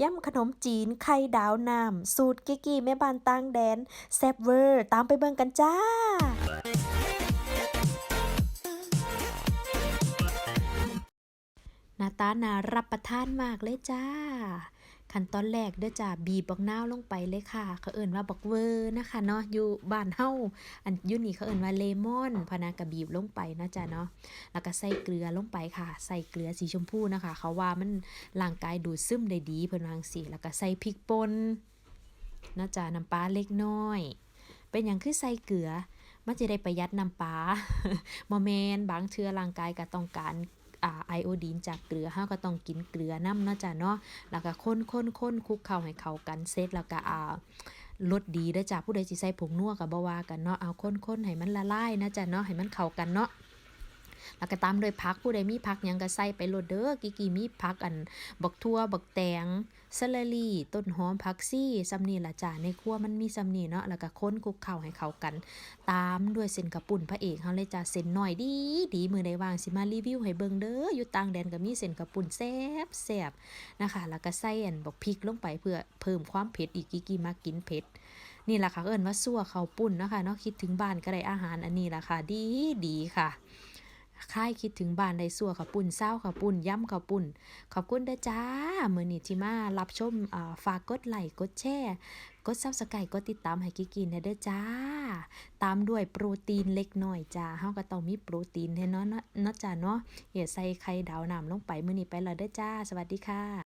ย่ำขนมจีน ไข่ดาวน้ำสูตรกิกกี้แม่บ้านต่างแดนแซ่บเวอร์ ตามไปเบิ่งกันจ้าหน้าตาน่ารับประทานมากเลยจ้า ขั้นตอนแรกเด้อจ้าบีบบักนาวลงไปเลยค่ะ เขาเอิ่นว่าบักเวอร์นะคะเนาะอยู่บ้านเฮาอันยู่นี่เขาเอิ่นว่าเลมอนพนากะบีบลงไปนะจ้าเนาะแล้วก็ใส่เกลือลงไปค่ะ ใส่เกลือสีชมพูนะคะ เขาว่ามันร่างกายดูดซึมได้ดีเพิ่นวางซี้แล้วก็ใส่พริกป่นนะจ้าน้ำปลาเล็กน้อย เป็นหยังคือใส่เกลือมันจะได้ประหยัดน้ำปลาบ่แม่นบางเทื่อร่างกายก็ต้องการ ไอโอดีนจากเกลือเฮาก็ต้องกินเกลือน้ำเนาะจ้ะเนาะแล้วก็คนๆๆคลุกเข้าให้เข้ากันเสร็จแล้วก็อ่ารสดีเด้อจ้ะผู้ใดสิใส่ผงนัวก็บ่ว่ากันเนาะเอาคนคนให้มันละลายนะจ้ะเนาะให้มันเข้ากันเนาะ แล้วก็ตามด้วยผักผู้ใดมีผักยังก็ใส่ไปโลดเด้อกิกกี้มีผักอันบักทั่วบักแตงสลลี่ ต้นหอมผักซี่ซำนีละจ้ะในครัวมันมีซำนีเนาะแล้วก็ค้นคลุกเข้าให้เข้ากัน ตามด้วยเส้นกระปุ่นพระเอกเฮาเลยจ้ะเส้นน้อยดีดีมือใดว่างสิมารีวิวให้เบิ่งเด้ออยู่ต่างแดนก็มีเส้นกระปุ่นแซ่บแซ่บนะคะแล้วก็ใส่อันบักพริกลงไปเพื่อเพิ่มความเผ็ดอีกกิกกี้มักกินเผ็ดนี่แหละค่ะเอิ้นว่าซั่วข้าปุ้นนะคะเนาะคิดถึงบ้านก็ได้อาหารอันนี้แหละค่ะดีดีค่ะ ค่ายคิดถึงบ้านได้สั่วข้าวปุ่นเศร้าข้าวปุ่นย่ำข้าวปุ่น ขอบคุณเด้อจ้ามื้อนี้ที่มารับชมอ่าฝากกดไลค์กดแชร์กดซับสไครต์กดติดตามให้กิกกินเด้อจ้า ตามด้วยโปรตีนเล็กน้อยจ้าเฮาก็ต้องมีโปรตีนให้เนาะเนาะเนาะจ้าเนาะอย่าใส่ไข่ดาวน้ำลงไปมื้อนี้ไปแล้วเด้อจ้า สวัสดีค่ะ